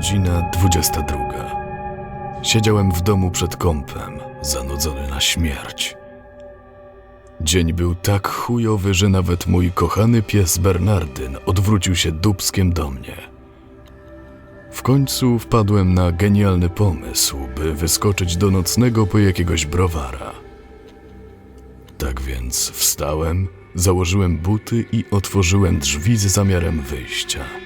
Godzina 22. Siedziałem w domu przed kąpem, zanudzony na śmierć. Dzień był tak chujowy, że nawet mój kochany pies Bernardyn odwrócił się dubskiem do mnie. W końcu wpadłem na genialny pomysł, by wyskoczyć do nocnego po jakiegoś browara. Tak więc wstałem, założyłem buty i otworzyłem drzwi z zamiarem wyjścia.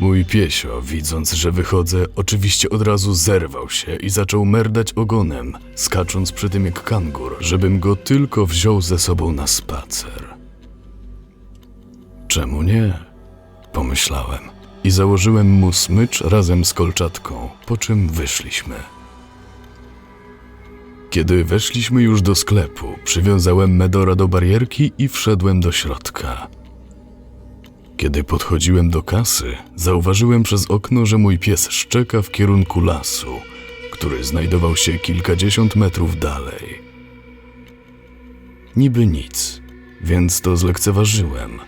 Mój piesio, widząc, że wychodzę, oczywiście od razu zerwał się i zaczął merdać ogonem, skacząc przy tym jak kangur, żebym go tylko wziął ze sobą na spacer. Czemu nie? Pomyślałem i założyłem mu smycz razem z kolczatką, po czym wyszliśmy. Kiedy weszliśmy już do sklepu, przywiązałem Medora do barierki i wszedłem do środka. Kiedy podchodziłem do kasy, zauważyłem przez okno, że mój pies szczeka w kierunku lasu, który znajdował się kilkadziesiąt metrów dalej. Niby nic, więc to zlekceważyłem.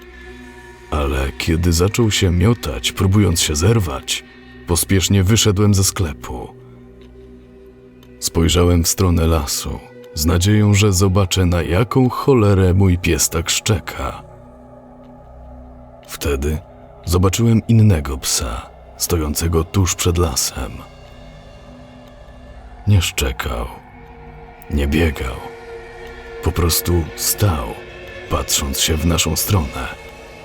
Ale kiedy zaczął się miotać, próbując się zerwać, pospiesznie wyszedłem ze sklepu. Spojrzałem w stronę lasu, z nadzieją, że zobaczę na jaką cholerę mój pies tak szczeka. Wtedy zobaczyłem innego psa, stojącego tuż przed lasem. Nie szczekał, nie biegał, po prostu stał, patrząc się w naszą stronę,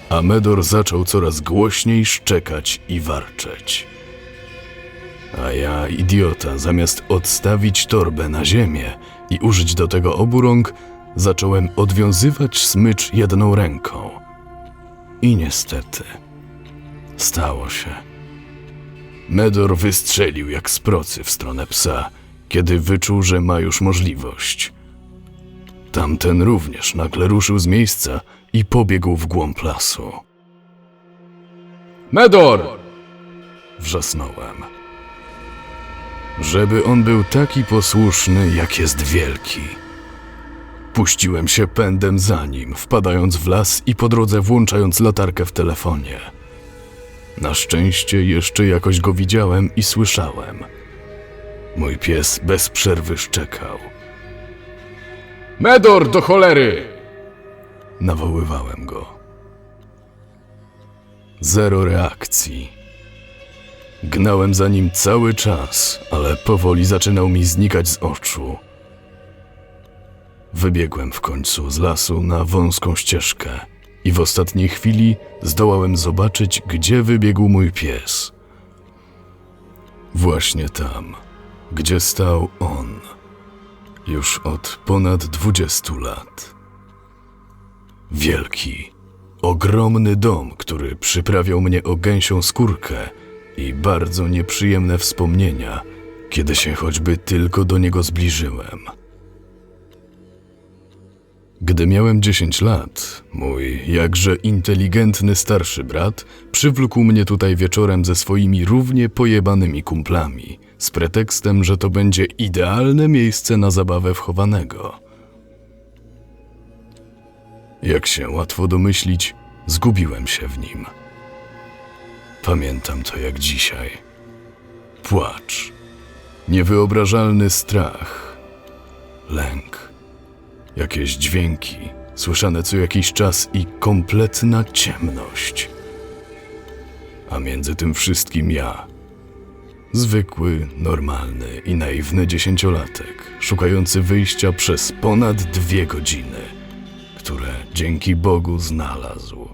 a Medor zaczął coraz głośniej szczekać i warczeć. A ja, idiota, zamiast odstawić torbę na ziemię i użyć do tego obu rąk, zacząłem odwiązywać smycz jedną ręką. I niestety, stało się. Medor wystrzelił jak z procy w stronę psa, kiedy wyczuł, że ma już możliwość. Tamten również nagle ruszył z miejsca i pobiegł w głąb lasu. Medor! Wrzasnąłem. Żeby on był taki posłuszny, jak jest wielki. Puściłem się pędem za nim, wpadając w las i po drodze włączając latarkę w telefonie. Na szczęście jeszcze jakoś go widziałem i słyszałem. Mój pies bez przerwy szczekał. Medor do cholery! Nawoływałem go. Zero reakcji. Gnałem za nim cały czas, ale powoli zaczynał mi znikać z oczu. Wybiegłem w końcu z lasu na wąską ścieżkę i w ostatniej chwili zdołałem zobaczyć, gdzie wybiegł mój pies. Właśnie tam, gdzie stał on, już od ponad dwudziestu lat. Wielki, ogromny dom, który przyprawiał mnie o gęsią skórkę i bardzo nieprzyjemne wspomnienia, kiedy się choćby tylko do niego zbliżyłem. Gdy miałem 10 lat, mój jakże inteligentny starszy brat przywlókł mnie tutaj wieczorem ze swoimi równie pojebanymi kumplami, z pretekstem, że to będzie idealne miejsce na zabawę wchowanego. Jak się łatwo domyślić, zgubiłem się w nim. Pamiętam to jak dzisiaj. Płacz, niewyobrażalny strach, lęk, jakieś dźwięki, słyszane co jakiś czas i kompletna ciemność. A między tym wszystkim ja. Zwykły, normalny i naiwny dziesięciolatek, szukający wyjścia przez ponad dwie godziny, które dzięki Bogu znalazł.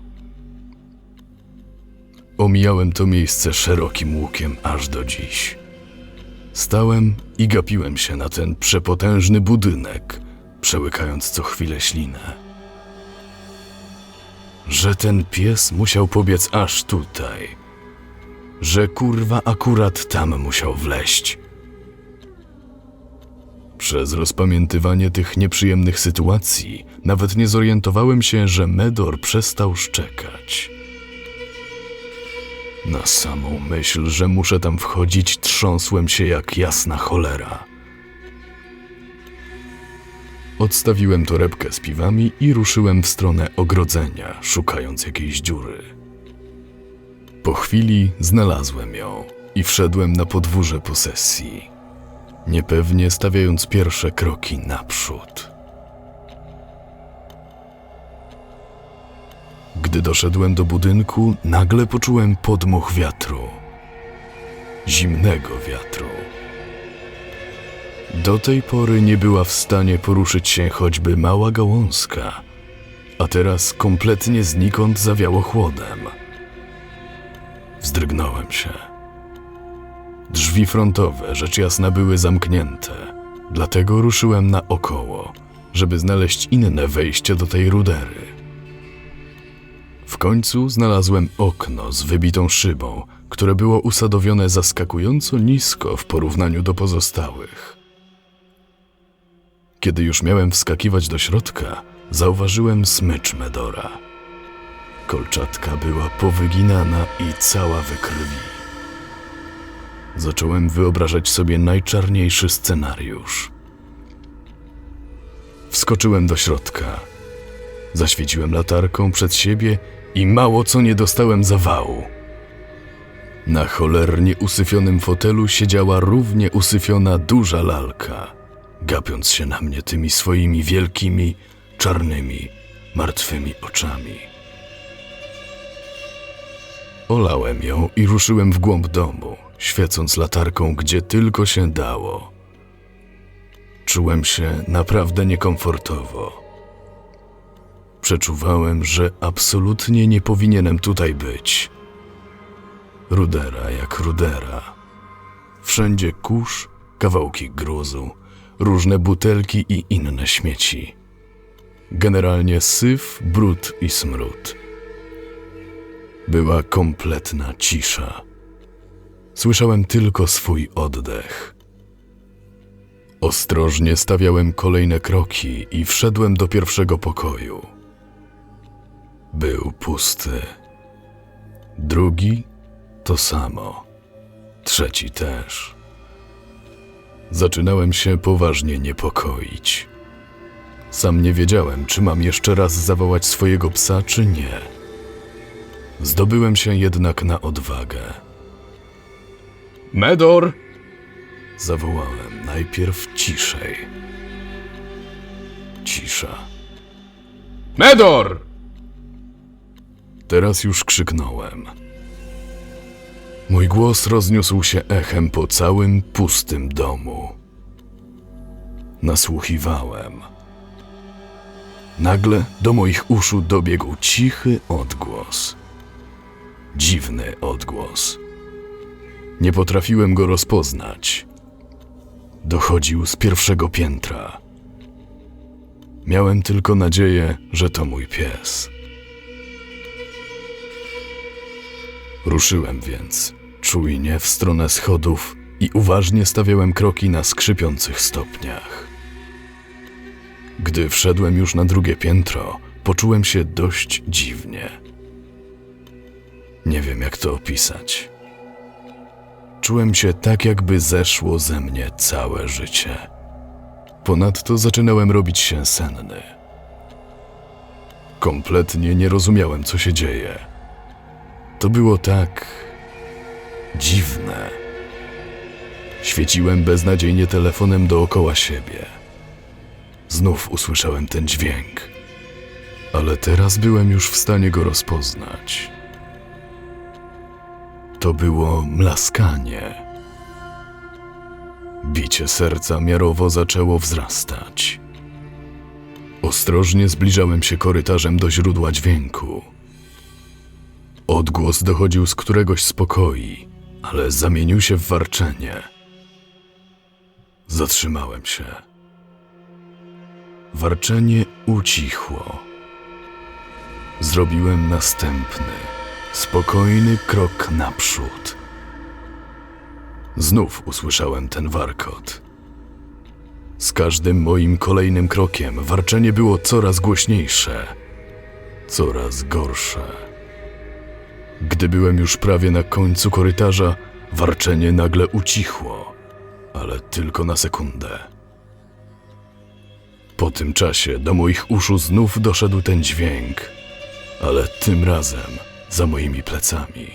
Omijałem to miejsce szerokim łukiem aż do dziś. Stałem i gapiłem się na ten przepotężny budynek, przełykając co chwilę ślinę. Że ten pies musiał pobiec aż tutaj. Że kurwa akurat tam musiał wleść. Przez rozpamiętywanie tych nieprzyjemnych sytuacji nawet nie zorientowałem się, że Medor przestał szczekać. Na samą myśl, że muszę tam wchodzić, trząsłem się jak jasna cholera. Odstawiłem torebkę z piwami i ruszyłem w stronę ogrodzenia, szukając jakiejś dziury. Po chwili znalazłem ją i wszedłem na podwórze posesji, niepewnie stawiając pierwsze kroki naprzód. Gdy doszedłem do budynku, nagle poczułem podmuch wiatru. Zimnego wiatru. Do tej pory nie była w stanie poruszyć się choćby mała gałązka, a teraz kompletnie znikąd zawiało chłodem. Wzdrygnąłem się. Drzwi frontowe, rzecz jasna, były zamknięte, dlatego ruszyłem naokoło, żeby znaleźć inne wejście do tej rudery. W końcu znalazłem okno z wybitą szybą, które było usadowione zaskakująco nisko w porównaniu do pozostałych. Kiedy już miałem wskakiwać do środka, zauważyłem smycz Medora. Kolczatka była powyginana i cała we krwi. Zacząłem wyobrażać sobie najczarniejszy scenariusz. Wskoczyłem do środka. Zaświeciłem latarką przed siebie i mało co nie dostałem zawału. Na cholernie usyfionym fotelu siedziała równie usyfiona duża lalka, gapiąc się na mnie tymi swoimi wielkimi, czarnymi, martwymi oczami. Olałem ją i ruszyłem w głąb domu, świecąc latarką gdzie tylko się dało. Czułem się naprawdę niekomfortowo. Przeczuwałem, że absolutnie nie powinienem tutaj być. Rudera jak rudera. Wszędzie kurz, kawałki gruzu, różne butelki i inne śmieci. Generalnie syf, brud i smród. Była kompletna cisza. Słyszałem tylko swój oddech. Ostrożnie stawiałem kolejne kroki i wszedłem do pierwszego pokoju. Był pusty. Drugi to samo. Trzeci też. Zaczynałem się poważnie niepokoić. Sam nie wiedziałem, czy mam jeszcze raz zawołać swojego psa, czy nie. Zdobyłem się jednak na odwagę. Medor! Zawołałem najpierw ciszej. Cisza. Medor! Teraz już krzyknąłem. Mój głos rozniósł się echem po całym pustym domu. Nasłuchiwałem. Nagle do moich uszu dobiegł cichy odgłos. Dziwny odgłos. Nie potrafiłem go rozpoznać. Dochodził z pierwszego piętra. Miałem tylko nadzieję, że to mój pies. Ruszyłem więc czujnie w stronę schodów i uważnie stawiałem kroki na skrzypiących stopniach. Gdy wszedłem już na drugie piętro, poczułem się dość dziwnie. Nie wiem, jak to opisać. Czułem się tak, jakby zeszło ze mnie całe życie. Ponadto zaczynałem robić się senny. Kompletnie nie rozumiałem, co się dzieje. To było tak dziwne. Świeciłem beznadziejnie telefonem dookoła siebie. Znów usłyszałem ten dźwięk, ale teraz byłem już w stanie go rozpoznać. To było mlaskanie. Bicie serca miarowo zaczęło wzrastać. Ostrożnie zbliżałem się korytarzem do źródła dźwięku. Odgłos dochodził z któregoś z pokoi, ale zamienił się w warczenie. Zatrzymałem się. Warczenie ucichło. Zrobiłem następny, spokojny krok naprzód. Znów usłyszałem ten warkot. Z każdym moim kolejnym krokiem warczenie było coraz głośniejsze, coraz gorsze. Gdy byłem już prawie na końcu korytarza, warczenie nagle ucichło, ale tylko na sekundę. Po tym czasie do moich uszu znów doszedł ten dźwięk, ale tym razem za moimi plecami.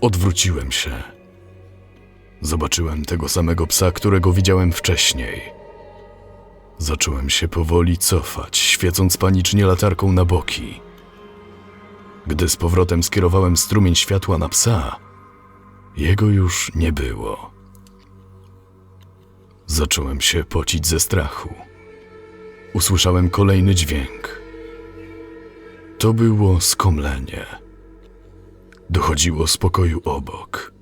Odwróciłem się. Zobaczyłem tego samego psa, którego widziałem wcześniej. Zacząłem się powoli cofać, świecąc panicznie latarką na boki. Gdy z powrotem skierowałem strumień światła na psa, jego już nie było. Zacząłem się pocić ze strachu. Usłyszałem kolejny dźwięk. To było skomlenie. Dochodziło z pokoju obok.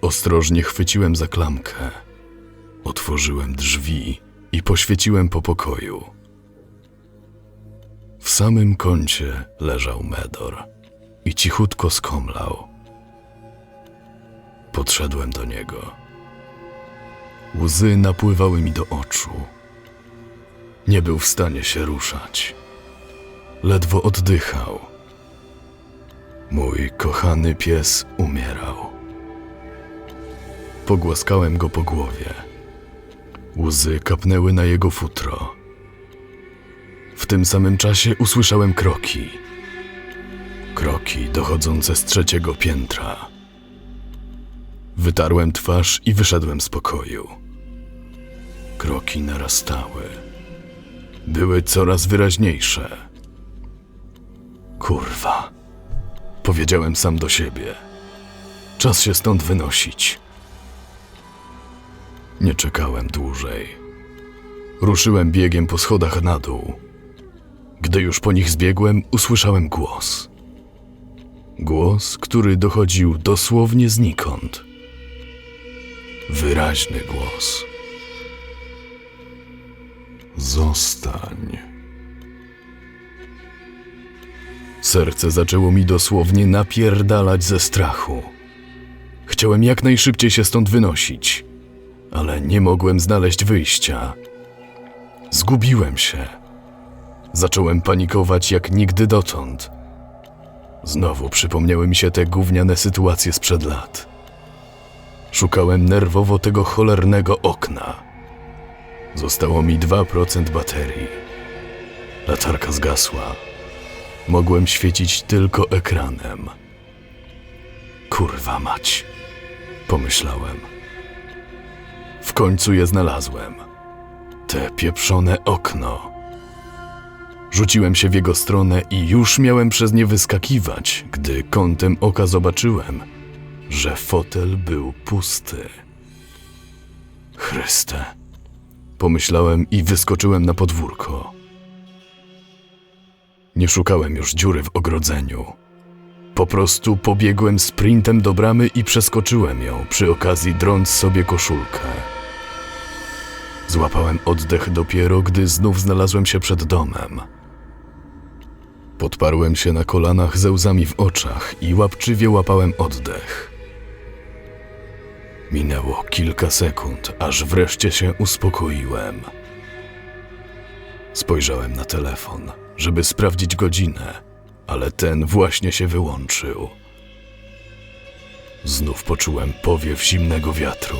Ostrożnie chwyciłem za klamkę. Otworzyłem drzwi i poświeciłem po pokoju. W samym kącie leżał Medor i cichutko skomlał. Podszedłem do niego. Łzy napływały mi do oczu. Nie był w stanie się ruszać. Ledwo oddychał. Mój kochany pies umierał. Pogłaskałem go po głowie. Łzy kapnęły na jego futro. Tym samym czasie usłyszałem kroki. Kroki dochodzące z trzeciego piętra. Wytarłem twarz i wyszedłem z pokoju. Kroki narastały. Były coraz wyraźniejsze. Kurwa. Powiedziałem sam do siebie. Czas się stąd wynosić. Nie czekałem dłużej. Ruszyłem biegiem po schodach na dół. Gdy już po nich zbiegłem, usłyszałem głos. Głos, który dochodził dosłownie znikąd. Wyraźny głos. Zostań. Serce zaczęło mi dosłownie napierdalać ze strachu. Chciałem jak najszybciej się stąd wynosić, ale nie mogłem znaleźć wyjścia. Zgubiłem się. Zacząłem panikować jak nigdy dotąd. Znowu przypomniały mi się te gówniane sytuacje sprzed lat. Szukałem nerwowo tego cholernego okna. Zostało mi 2% baterii. Latarka zgasła. Mogłem świecić tylko ekranem. Kurwa mać, pomyślałem. W końcu je znalazłem. Te pieprzone okno. Rzuciłem się w jego stronę i już miałem przez nie wyskakiwać, gdy kątem oka zobaczyłem, że fotel był pusty. Chryste, pomyślałem i wyskoczyłem na podwórko. Nie szukałem już dziury w ogrodzeniu. Po prostu pobiegłem sprintem do bramy i przeskoczyłem ją, przy okazji drąc sobie koszulkę. Złapałem oddech dopiero, gdy znów znalazłem się przed domem. Podparłem się na kolanach ze łzami w oczach i łapczywie łapałem oddech. Minęło kilka sekund, aż wreszcie się uspokoiłem. Spojrzałem na telefon, żeby sprawdzić godzinę, ale ten właśnie się wyłączył. Znów poczułem powiew zimnego wiatru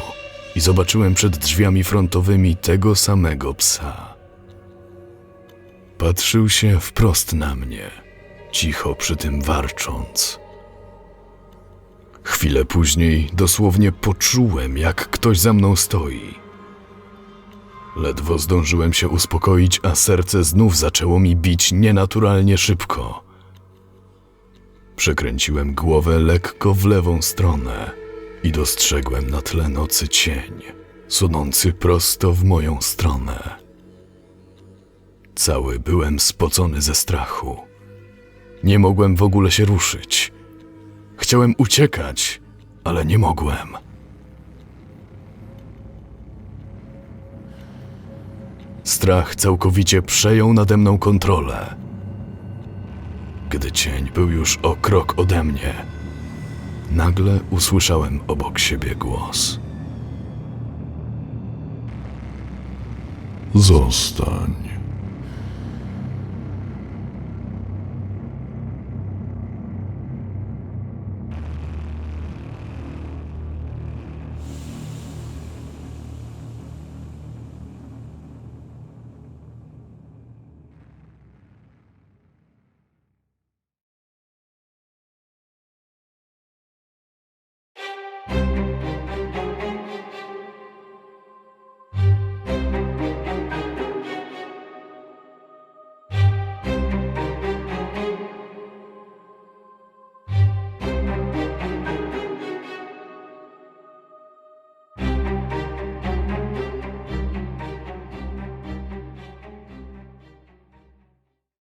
i zobaczyłem przed drzwiami frontowymi tego samego psa. Patrzył się wprost na mnie, cicho przy tym warcząc. Chwilę później dosłownie poczułem, jak ktoś za mną stoi. Ledwo zdążyłem się uspokoić, a serce znów zaczęło mi bić nienaturalnie szybko. Przekręciłem głowę lekko w lewą stronę i dostrzegłem na tle nocy cień, sunący prosto w moją stronę. Cały byłem spocony ze strachu. Nie mogłem w ogóle się ruszyć. Chciałem uciekać, ale nie mogłem. Strach całkowicie przejął nade mną kontrolę. Gdy cień był już o krok ode mnie, nagle usłyszałem obok siebie głos. Zostań.